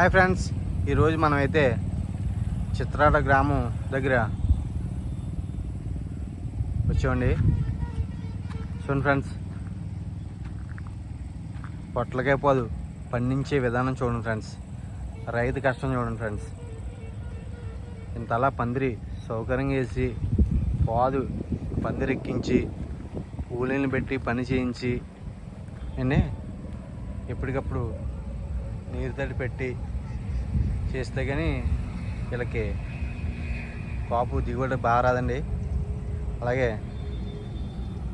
Hi friends ఈరోజు మనమైతే చిత్రాడ గ్రామం దగ్గర వచ్చామండి. చూడండి ఫ్రెండ్స్ పొట్లకాయ పాదు పండించే విధానం చూడండి ఫ్రెండ్స్. రైతు కష్టం చూడండి ఫ్రెండ్స్. ఇంతలా పందిరి సౌకర్యం వేసి పాదు పందిరి ఎక్కించి కూలీని పెట్టి పని చేయించి అండి ఎప్పటికప్పుడు నీరు తడి పెట్టి చేస్తే కానీ వీళ్ళకి కాపు దిగుబడి బాగా రాదండి. అలాగే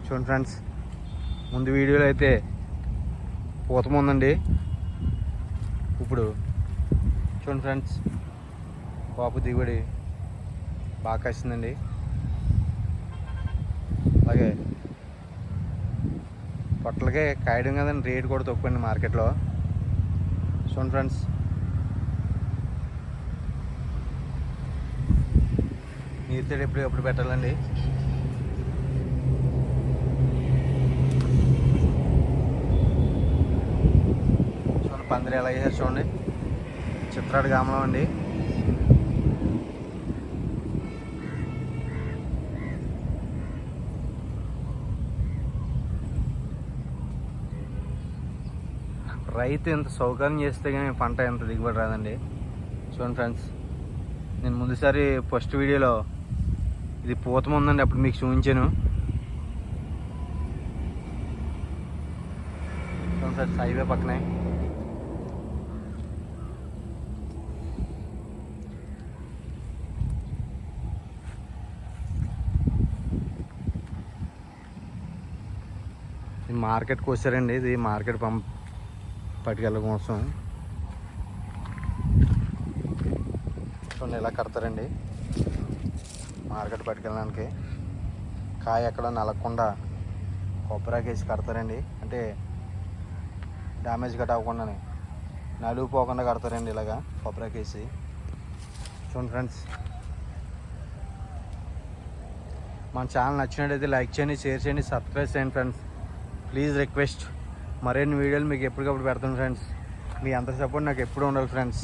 చూడండి ఫ్రెండ్స్ ముందు వీడియోలో అయితే పూత ఇప్పుడు చూడండి ఫ్రెండ్స్ కాపు దిగుబడి బాగా కాసిందండి. అలాగే పొట్టలకే కాయడం కదండి రేటు కూడా తక్కువండి మార్కెట్లో. చూడండి ఫ్రెండ్స్ నీరు ఎప్పుడు ఎప్పుడు పెట్టాలండి? చూడండి పందిరి ఎలా వేసారు చూడండి. చిత్రాడు గ్రామంలో అండి. రైతు ఎంత సౌకర్యం చేస్తే కానీ పంట ఎంత దిగుబడి రాదండి. చూడండి ఫ్రెండ్స్ నేను ముందుసారి ఫస్ట్ వీడియోలో ఇది పూతం ఉందండి అప్పుడు మీకు చూపించాను సార్ హైవే పక్కనే. ఇది మార్కెట్కి వచ్చారండి ఇది మార్కెట్ పంప్ పట్టుకెళ్ళ కోసం. ఇలా కడతారండి. మార్కెట్ పట్టుకెళ్ళడానికి. కాయ ఎక్కడ నలగకుండా కొబ్బరాకేసి కడతారండి. అంటే డ్యామేజ్ గట్ట అవ్వకుండానే. నలుగు పోకుండా కడతారండి ఇలాగా కొబ్బరాకేసి చూడండి ఫ్రెండ్స్. మన ఛానల్ నచ్చినట్టయితే లైక్ చేయండి షేర్ చేయండి సబ్స్క్రైబ్ చేయండి ఫ్రెండ్స్. Please request. మరిన్ని వీడియోలు మీకు ఎప్పటికప్పుడు పెడతాను ఫ్రెండ్స్. మీ అంత సపోర్ట్ నాకు ఎప్పుడు ఉండాలి ఫ్రెండ్స్.